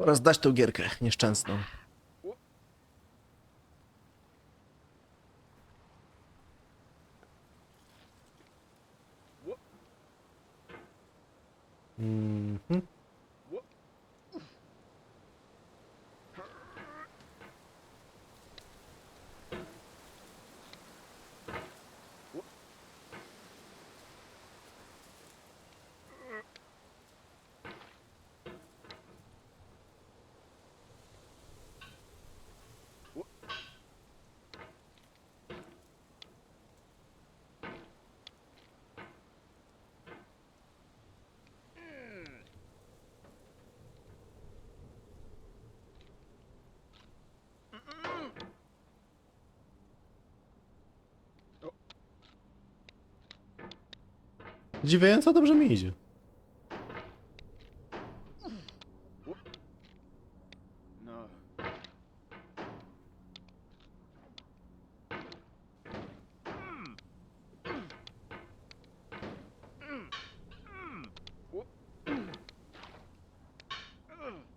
Oraz dać tą gierkę nieszczęsną. Dziwiająco dobrze mi idzie.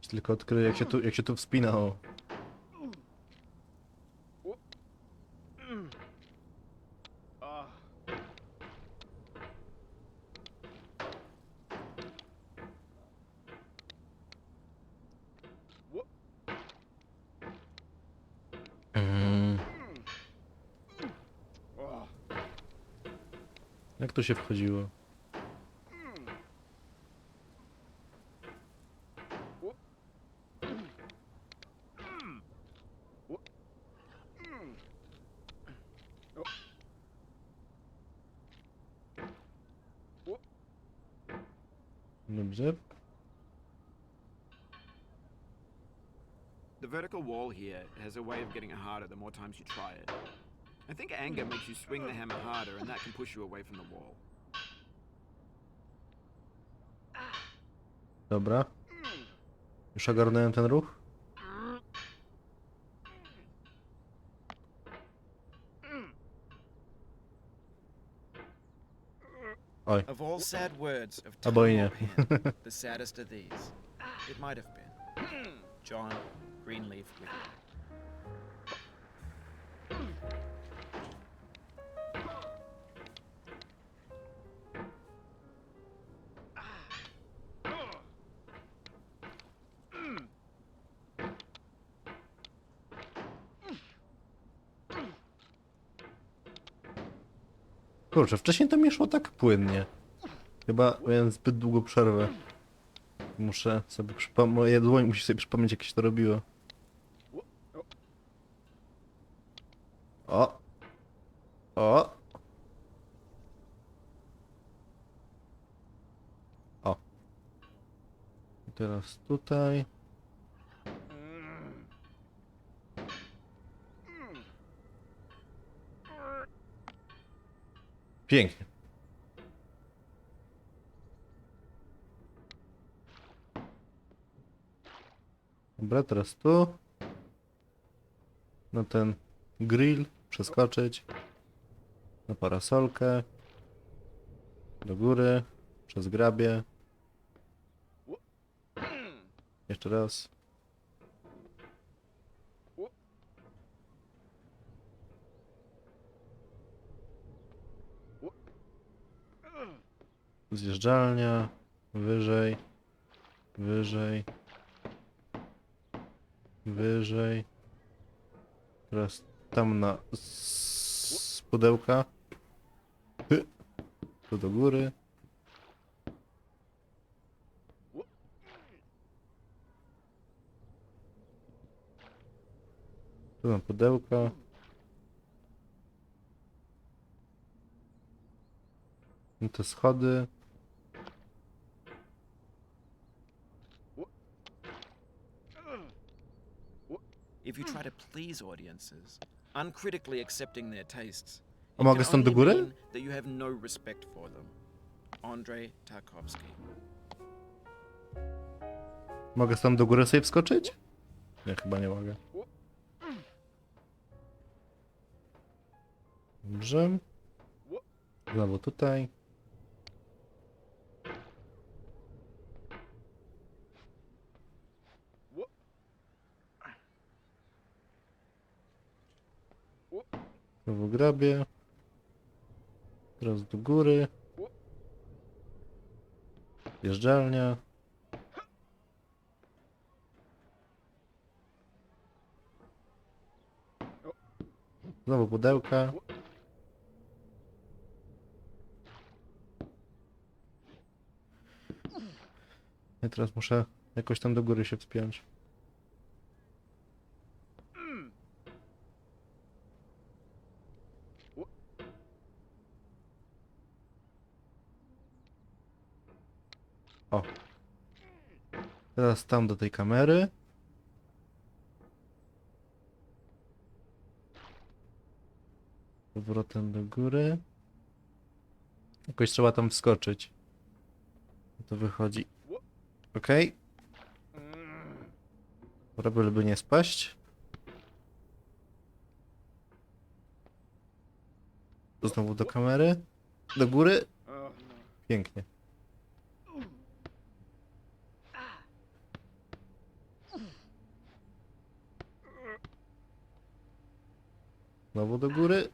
Tylko odkryję jak się tu, jak się tu wspina. Się wchodziło? Dobrze. The vertical wall here has a way of getting harder the more times you try it. I think anger makes you swing the hammer harder, and that can push you away from the wall. Dobra. Już ogarnąłem ten ruch? Oj, Of all sad words of time yeah. or pen, the saddest are these. It might have been. John Greenleaf Whittier. Kurczę, wcześniej to mi szło tak płynnie. Chyba miałem zbyt długą przerwę. Muszę sobie przypomnieć, moje dłoń musi sobie przypomnieć jak się to robiło. O! O! O! I teraz tutaj. Pięknie. Dobra, teraz tu. Na ten grill przeskoczyć. Na parasolkę. Do góry. Przez grabie. Jeszcze raz. Zjeżdżalnia. Wyżej. Wyżej. Wyżej. Teraz tam na z pudełka. Tu do góry. Tu na pudełka. Te schody. If you try to please audiences, uncritically accepting their tastes, A mogę stąd do góry? that you have no respect for them. Andrei Tarkovsky. Mogę stąd do góry sobie wskoczyć? Nie, chyba nie mogę. Dobrze. Znowu tutaj. Znowu grabie. Teraz do góry. Jeżdżalnia. Znowu pudełka. I teraz muszę jakoś tam do góry się wspiąć. O. Teraz tam do tej kamery. Powrotem do góry. Jakoś trzeba tam wskoczyć. To wychodzi. Okej. Okay. Byleby nie spaść. Znowu do kamery. Do góry. Pięknie. Znowu do góry.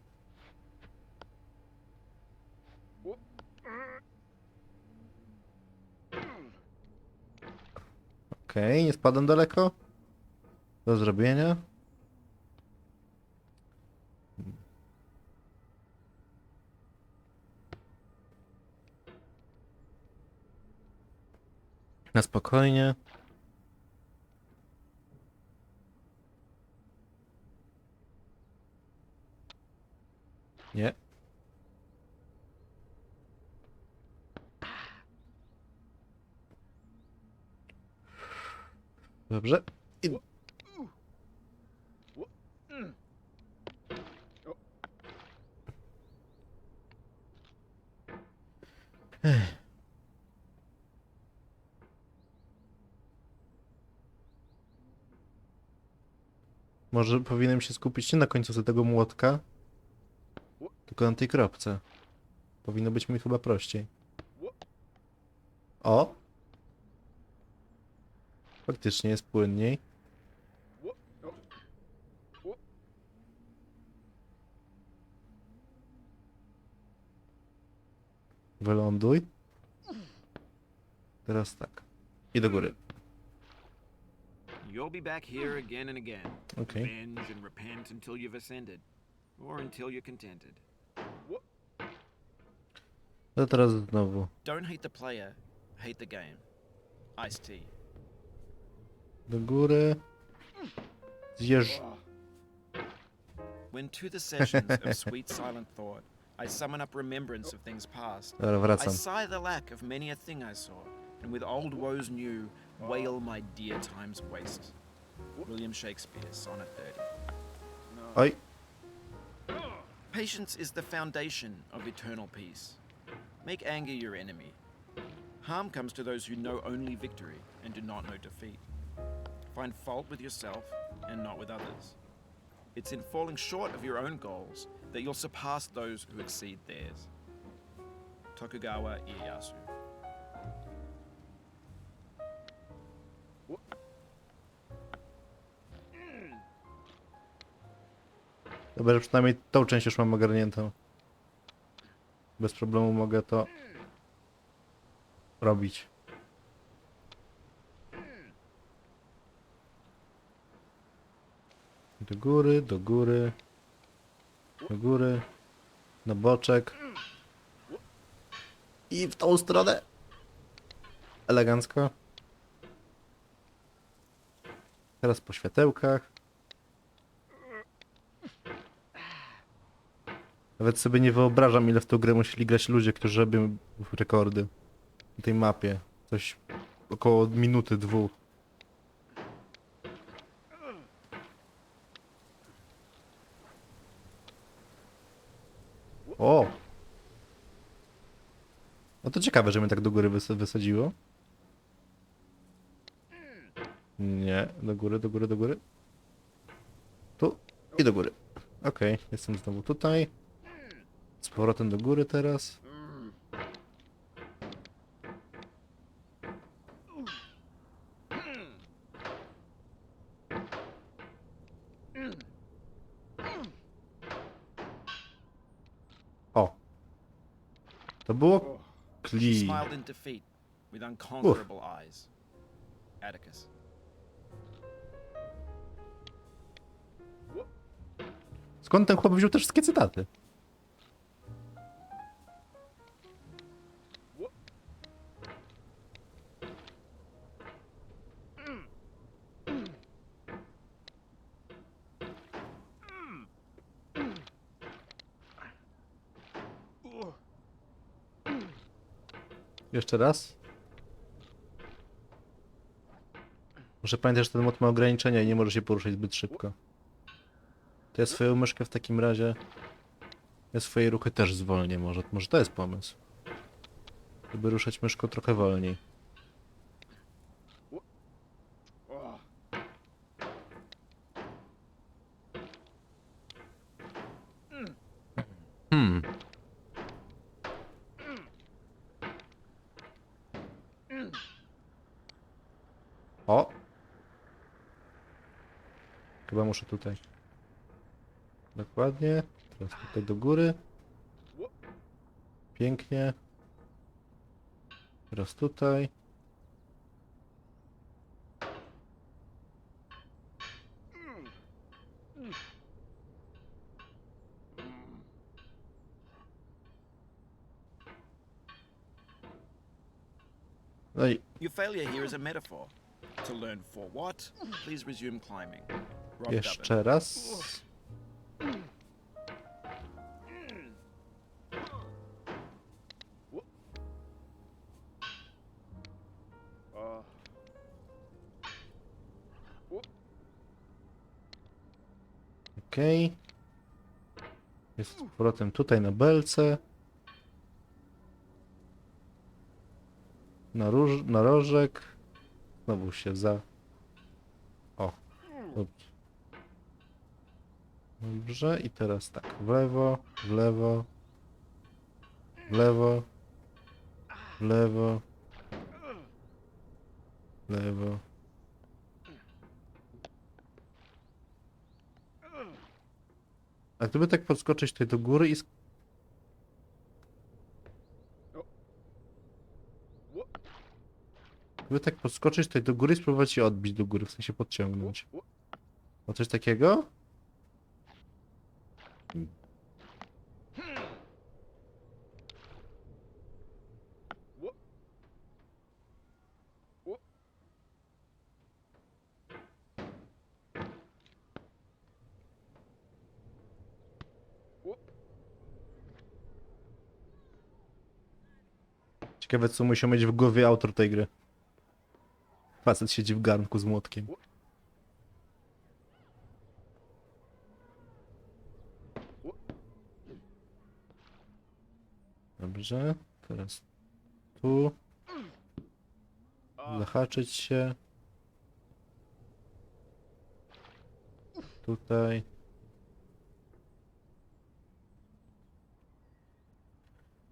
Okej, nie spadam daleko. Do zrobienia. Na spokojnie. Nie. Dobrze. I... Może powinienem się skupić nie na końcu tego młotka, tylko na tej kropce. Powinno być mi chyba prościej. O! Faktycznie jest płynniej. Wyląduj. Teraz tak. I do góry. You'll be back here again and again. Revenge and repent until you've ascended. Or until you're contented. To teraz znowu. Don't hate the player, hate the game. Ice tea. Do góry. Zjeżdż. When to the sessions of sweet silent thought, I summon up remembrance of things past. Dobra, I wracam. sigh the lack of many a thing I saw, and with old woes new, wail my dear time's waste. William Shakespeare, Sonnet 30. Oj. Patience is the foundation of eternal peace. Make anger your enemy. Harm comes to those who know only victory and do not know defeat. Find fault with yourself and not with others. It's in falling short of your own goals that you'll surpass those who exceed theirs. Tokugawa Ieyasu. Dobra, przynajmniej tą część już mam ogarniętą. Bez problemu mogę to robić. Do góry, do góry. Do góry. Na boczek. I w tą stronę. Elegancko. Teraz po światełkach. Nawet sobie nie wyobrażam, ile w tą grę musieli grać ludzie, którzy robią rekordy na tej mapie. Coś około minuty, dwóch. O! No to ciekawe, że mnie tak do góry wys wysadziło. Nie, do góry, do góry, do góry. Tu i do góry. Okej, jestem znowu tutaj. Z powrotem do góry teraz. O. To było Kli. smiled Skąd ten chłop wziął te wszystkie cytaty? Jeszcze raz. Muszę pamiętać, że ten mod ma ograniczenia i nie może się poruszać zbyt szybko. To ja swoją myszkę w takim razie... Ja swoje ruchy też zwolnię może. Może to jest pomysł. Żeby ruszać myszką trochę wolniej. Hmm. O! Chyba muszę tutaj. Dokładnie. Teraz tutaj do góry. Pięknie. Teraz tutaj. No i Your failure here is a metaphor. To learn for what, please resume climbing. Rob jeszcze raz. Okej. Jest z powrotem tutaj na belce. Na, róż, na rożek. Znowu się za... O. Dobrze, i teraz tak. W lewo, w lewo. W lewo. W lewo. W lewo. A gdyby tak podskoczyć tutaj do góry i... Gdyby tak podskoczyć tutaj do góry i spróbować się odbić do góry, w sensie podciągnąć. O coś takiego? Ciekawe co musiał mieć w głowie autor tej gry. Facet siedzi w garnku z młotkiem. Dobrze, teraz tu. Zahaczyć się. Tutaj.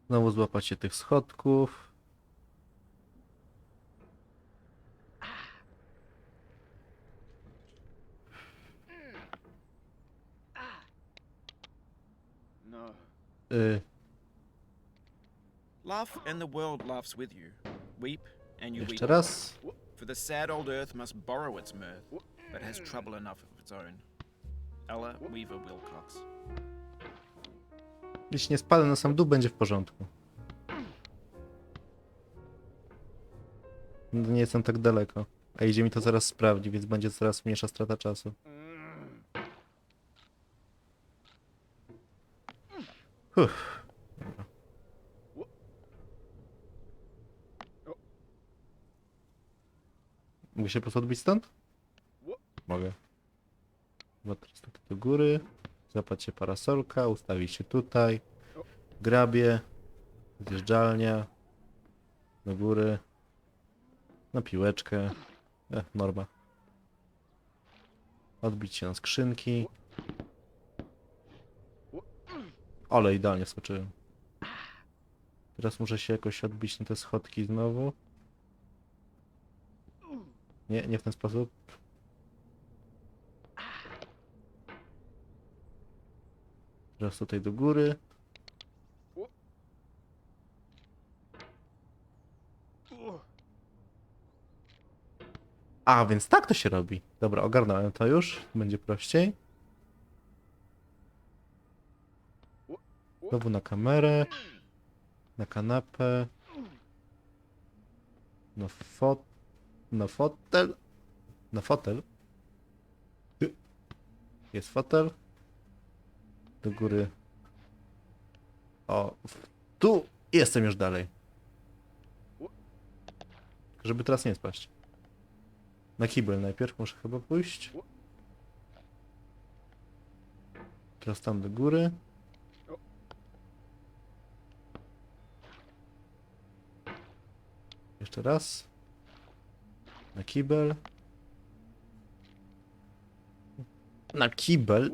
Znowu złapać się tych schodków. No. Y, Laugh and the world laughs with you. Weep and you weep. jeszcze raz. For the sad old earth must borrow its mirth, but has trouble enough of its own. Ella Weaver Wilcox. Jeśli nie spadę na sam dół, będzie w porządku. No, Nie jestem tak daleko. A idzie mi to zaraz sprawdzi, więc będzie coraz mniejsza strata czasu. Mogę się po prostu odbić stąd? Mogę. Teraz tutaj do góry. Złapać się parasolka, ustawić się tutaj. Grabie. Zjeżdżalnia. Do góry. Na piłeczkę. E, norma. Odbić się na skrzynki. Ale idealnie skoczyłem. Teraz muszę się jakoś odbić na te schodki znowu. Nie, nie w ten sposób. Teraz tutaj do góry. A, więc tak to się robi. Dobra, ogarnąłem to już, będzie prościej. Znowu na kamerę. Na kanapę. Na fot... Na fotel. Na fotel. Jest fotel. Do góry. O, tu jestem już dalej. Żeby teraz nie spaść. Na kibel najpierw muszę chyba pójść. Teraz tam do góry. Jeszcze raz. Na kibel. Na kibel.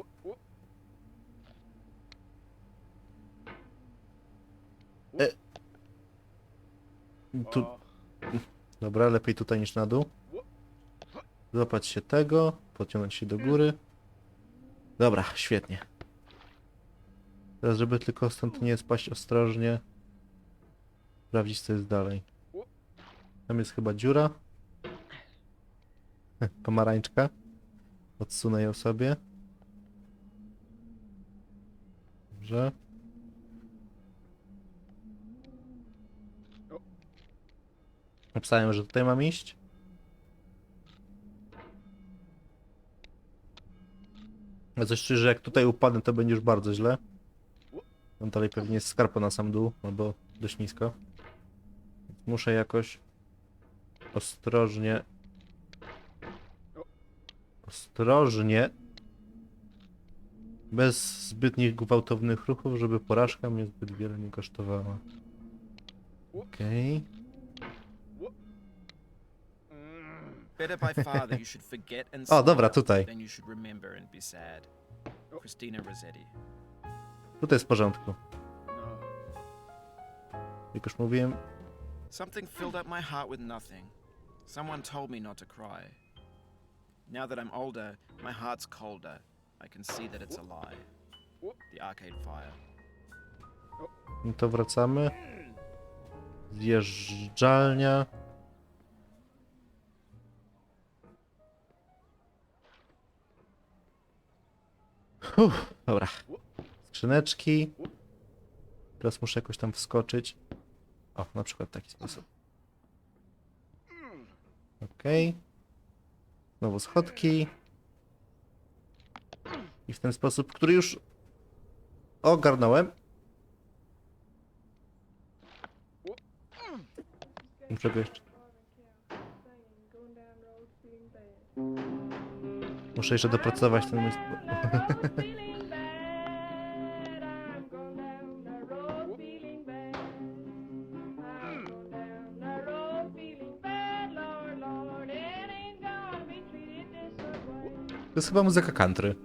E. Tu. Dobra, lepiej tutaj niż na dół. Złapać się tego, podciągnąć się do góry. Dobra, świetnie. Teraz, żeby tylko stąd nie spaść ostrożnie. Sprawdzić, co jest dalej. Tam jest chyba dziura. Pomarańczka. Odsunę ją sobie. Dobrze. Napisałem, że tutaj mam iść. Ja coś czuję, że jak tutaj upadnę, to będzie już bardzo źle. Tam dalej pewnie jest skarpa na sam dół, albo dość nisko. Muszę jakoś ostrożnie. Ostrożnie. Bez zbytnich gwałtownych ruchów, żeby porażka mnie zbyt wiele nie kosztowała. Okej. Better by far that you should forget and O, dobra, tutaj. than you should remember and be sad. Christina Rossetti. Tutaj jest w porządku. No. Jak już mówiłem, Something filled up my heart with nothing. Someone told me not to cry. Now that I'm older, my heart's colder. I can see that it's a lie. The arcade fire. no to wracamy. Zjeżdżalnia. Uff, dobra. Skrzyneczki. Teraz muszę jakoś tam wskoczyć. O, na przykład w taki sposób. Okej. Znowu schodki. I w ten sposób, który już ogarnąłem. Muszę go jeszcze... Muszę jeszcze dopracować ten mój... To jest chyba muzyka country.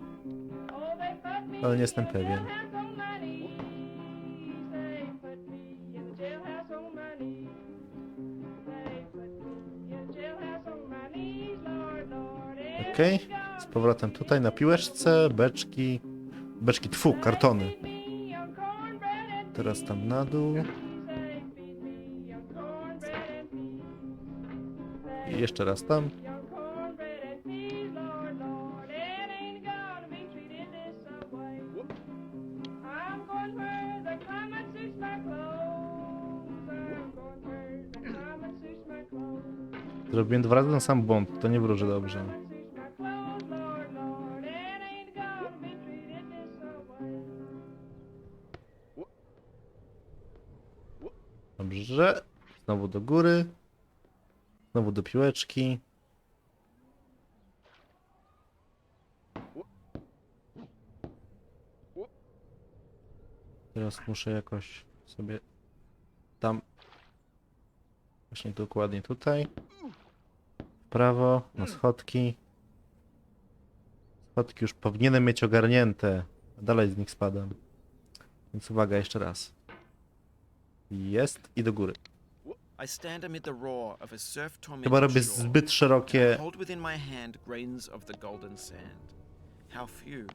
Ale nie jestem pewien. Okej, z powrotem tutaj na piłeczce, beczki, beczki, tfu, kartony. Teraz tam na dół. I jeszcze raz tam. Zrobiłem dwa razy ten sam błąd, to nie wróży dobrze. Dobrze. Znowu do góry. Znowu do piłeczki. Teraz muszę jakoś sobie tam. Właśnie dokładnie tutaj. Prawo, na schodki. Schodki już powinienem mieć ogarnięte. a Dalej z nich spadam. Więc uwaga, jeszcze raz. Jest i do góry. Chyba robię zbyt szerokie. How few,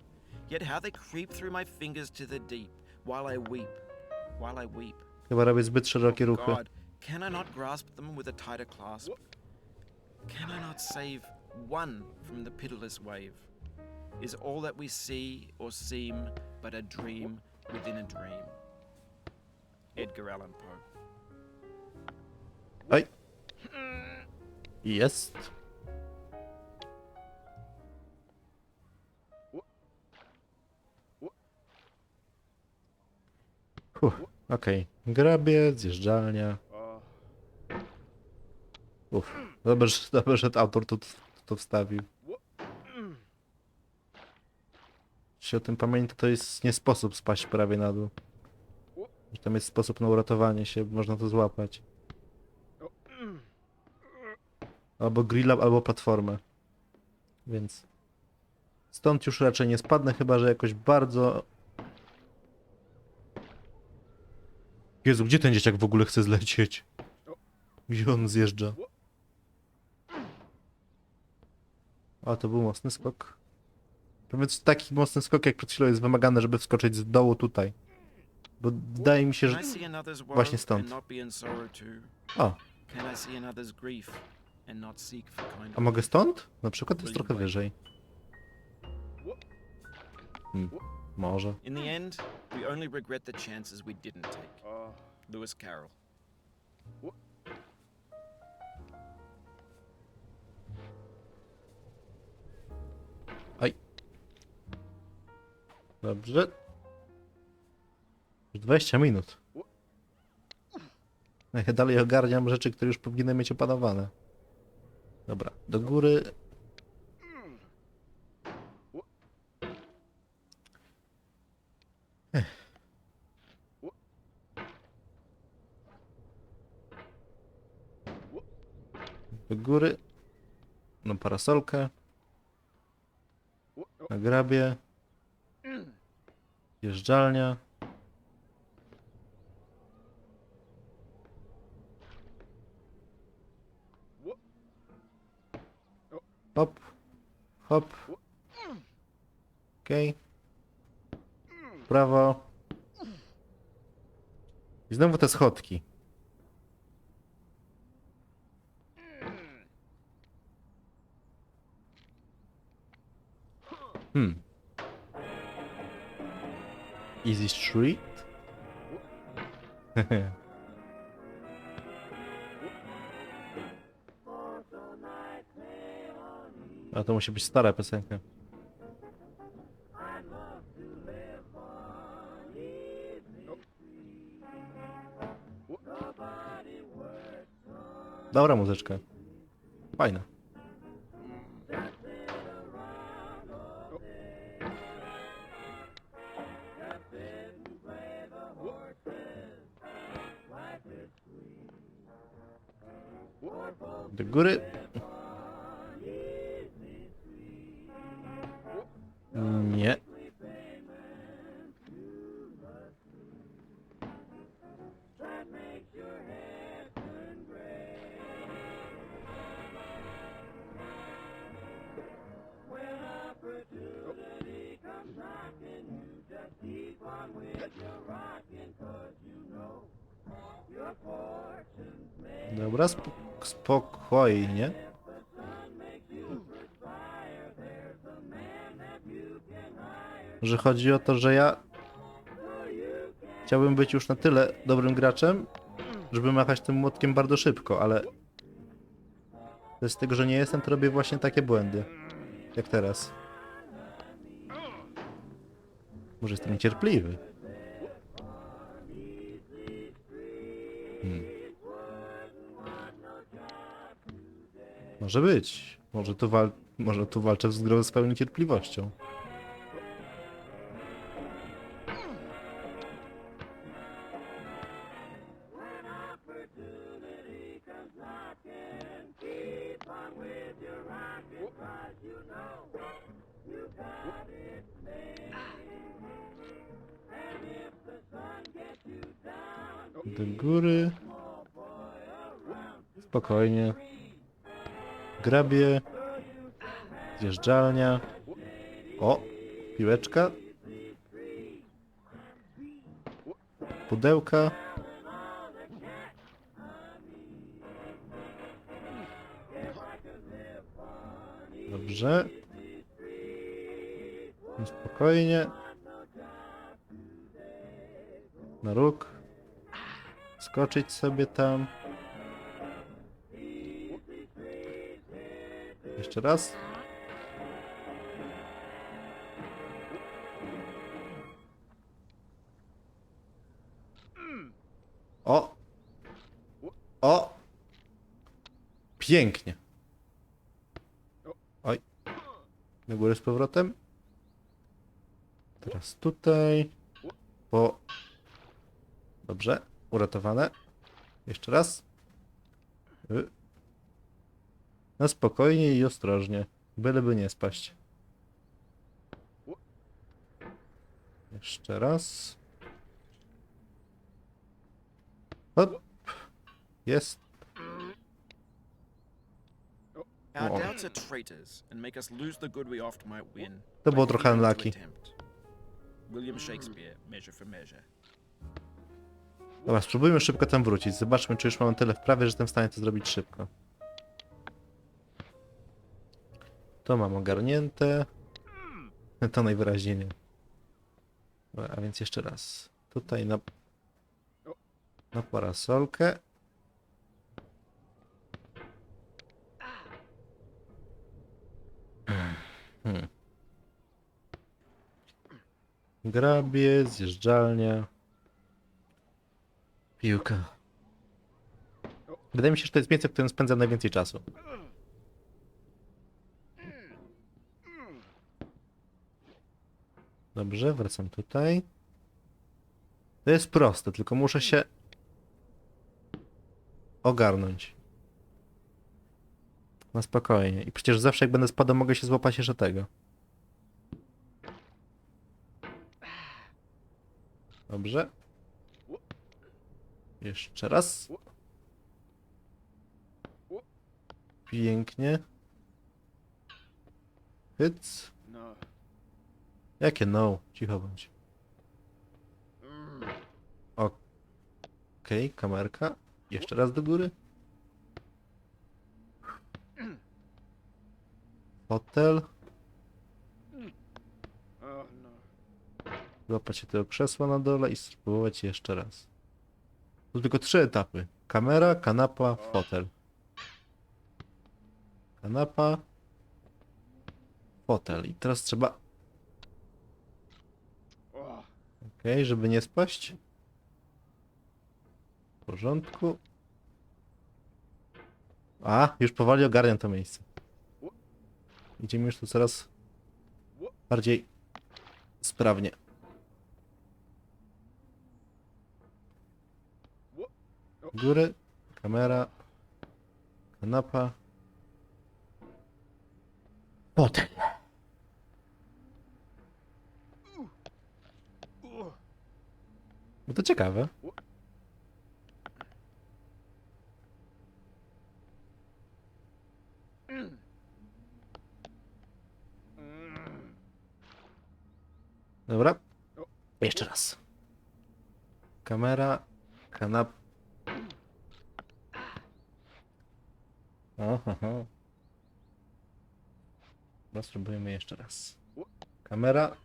yet how they creep through my fingers to the deep, while I weep, while I weep. Chyba robię zbyt szerokie ruchy. Can I not grasp them with a tighter clasp? Can I not save one from the pitiless wave? Is all that we see or seem but a dream within a dream? Edgar Allan Poe. Oj. Jest. Huh, Okej. Grabie, zjeżdżalnia. Uff. Dobrze, dobrze, że autor to, to wstawił. Jeśli o tym pamięta, to jest nie sposób spaść prawie na dół. Tam jest sposób na uratowanie się, można to złapać. Albo grilla, albo platformę. Więc stąd już raczej nie spadnę, chyba że jakoś bardzo... Jezu, gdzie ten dzieciak w ogóle chce zlecieć? Gdzie on zjeżdża? A, to był mocny skok. To więc taki mocny skok jak przed chwilą jest wymagany, żeby wskoczyć z dołu tutaj. Bo wydaje mi się, że... Właśnie stąd. O, a mogę stąd? Na przykład jest trochę wyżej. Hmm, może. In the end, we only regret the chances we didn't take. Lewis Carroll. Dobrze. Już 20 minut. No Ja dalej ogarniam rzeczy, które już powinienem mieć opanowane. Dobra, do góry. Do góry. No parasolkę. Na grabie. Jeżdżalnia. Hop. Hop. Okej. Prawo. I znowu te schodki. Hmm. Easy Street? A to musi być stara piosenka. Dobra muzyczka. Fajna. Do góry. Nie. Spokojnie. Że chodzi o to, że ja chciałbym być już na tyle dobrym graczem, żeby machać tym młotkiem bardzo szybko, ale z tego, że nie jestem, to robię właśnie takie błędy. Jak teraz. Może jestem niecierpliwy. Może być. Może tu, wal... Może tu walczę z grą z pełną cierpliwością. Do góry. Spokojnie. Grabie. Zjeżdżalnia. O! Piłeczka. Pudełka. Dobrze. No Spokojnie. Na róg. Skoczyć sobie tam. Jeszcze raz. O! O! Pięknie. Oj. Do góry z powrotem. Teraz tutaj. Po. Dobrze. Uratowane. Jeszcze raz. Y. Na spokojnie i ostrożnie. Byleby nie spaść. Jeszcze raz. Hop. Jest. Our doubts are traitors and make us lose the good we oft might win. To by było trochę unlucky. William Shakespeare, Measure for Measure. Dobra, spróbujmy szybko tam wrócić. Zobaczmy, czy już mamy tyle wprawy, że jestem w stanie to zrobić szybko. To mam ogarnięte. To najwyraźniej nie. A więc jeszcze raz. Tutaj na, na parasolkę. Hmm. Grabie, zjeżdżalnia. Piłka. Wydaje mi się, że to jest miejsce, w którym spędzam najwięcej czasu. Dobrze, wracam tutaj. To jest proste, tylko muszę się ogarnąć. Na spokojnie. I przecież zawsze jak będę spadał, mogę się złapać jeszcze tego. Dobrze. Jeszcze raz. Pięknie. Hyc. Jakie no? Cicho bądź. Okej, kamerka. Jeszcze raz do góry. Hotel. Złapać się tego krzesła na dole i spróbować jeszcze raz. To tylko trzy etapy. Kamera, kanapa, fotel. Kanapa, fotel. I teraz trzeba... Okej, żeby nie spaść. W porządku. A, już powoli ogarniam to miejsce. Idziemy już tu coraz bardziej sprawnie. Góry, kamera, kanapa. Fotel. No to ciekawe. Dobra. Jeszcze raz. Kamera, kanap. Oho. No spróbujemy jeszcze raz. Kamera.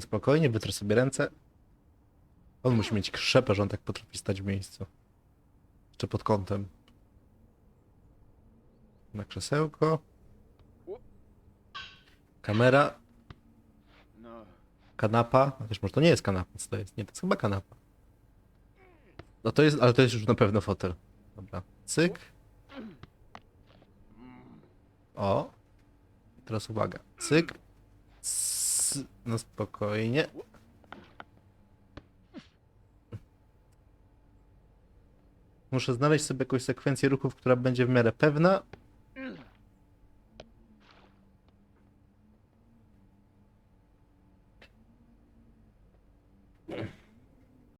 Spokojnie, wytrę sobie ręce. On musi mieć krzepę, że on tak potrafi stać w miejscu. Jeszcze pod kątem. Na krzesełko. Kamera. No. Kanapa. Chociaż może to nie jest kanapa, co to jest? Nie, to jest chyba kanapa. No to jest, ale to jest już na pewno fotel. Dobra. Cyk. O. Teraz uwaga. Cyk. No spokojnie. Muszę znaleźć sobie jakąś sekwencję ruchów, która będzie w miarę pewna.